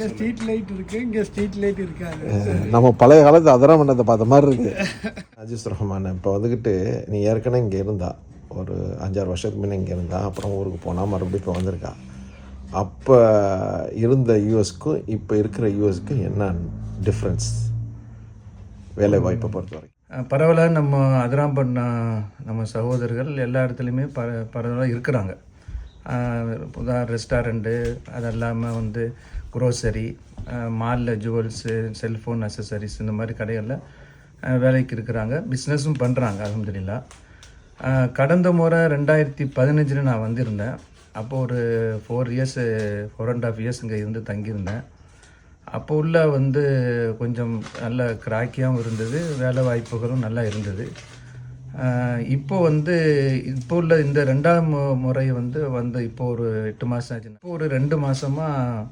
அங்கே street light இருக்கு இங்கே ஸ்ட்ரீட் லைட் இருக்காது. நம்ம பழைய காலத்து அதரம் பண்ணதை பார்த்த மாதிரி இருக்கு. அஜிஸ் ரஹ்மான் இப்போ வந்துக்கிட்டு நீ ஏற்கனவே இங்கே இருந்தா ஒரு அஞ்சாறு வருஷத்துக்கு முன்னே இங்கே இருந்தா அப்புறம் ஊருக்கு போனால் மறுபடியும் இப்போ வந்திருக்கா. அப்போ இருந்த யூஎஸ்க்கும் இப்போ இருக்கிற யூஎஸ்க்கும் என்ன டிஃப்ரென்ஸ் வேலை வாய்ப்பை பொறுத்த வரைக்கும் பரவலாக நம்ம அதிராம்பண்ண நம்ம சகோதரர்கள் எல்லா இடத்துலையுமே ப பரவலாக இருக்கிறாங்க. புதா ரெஸ்டாரண்ட்டு அது இல்லாமல் வந்து குரோசரி மாலில் ஜுவல்ஸு செல்ஃபோன் அசசரிஸ் இந்த மாதிரி கடைகளில் வேலைக்கு இருக்கிறாங்க. பிஸ்னஸும் பண்ணுறாங்க அலமதுல்லா கடந்த முறை ரெண்டாயிரத்தி பதினஞ்சில் நான் வந்திருந்தேன். அப்போது ஒரு four years four and half years இங்கே இருந்து தங்கியிருந்தேன். அப்போ உள்ள வந்து கொஞ்சம் நல்ல கிராக்கியாகவும் இருந்தது. வேலை வாய்ப்புகளும் நல்லா இருந்தது. இப்போ வந்து இப்போ உள்ள இந்த ரெண்டாம் முறை வந்து வந்து இப்போ ஒரு எட்டு மாதம் ஆச்சு. இப்போ ஒரு ரெண்டு மாதமாக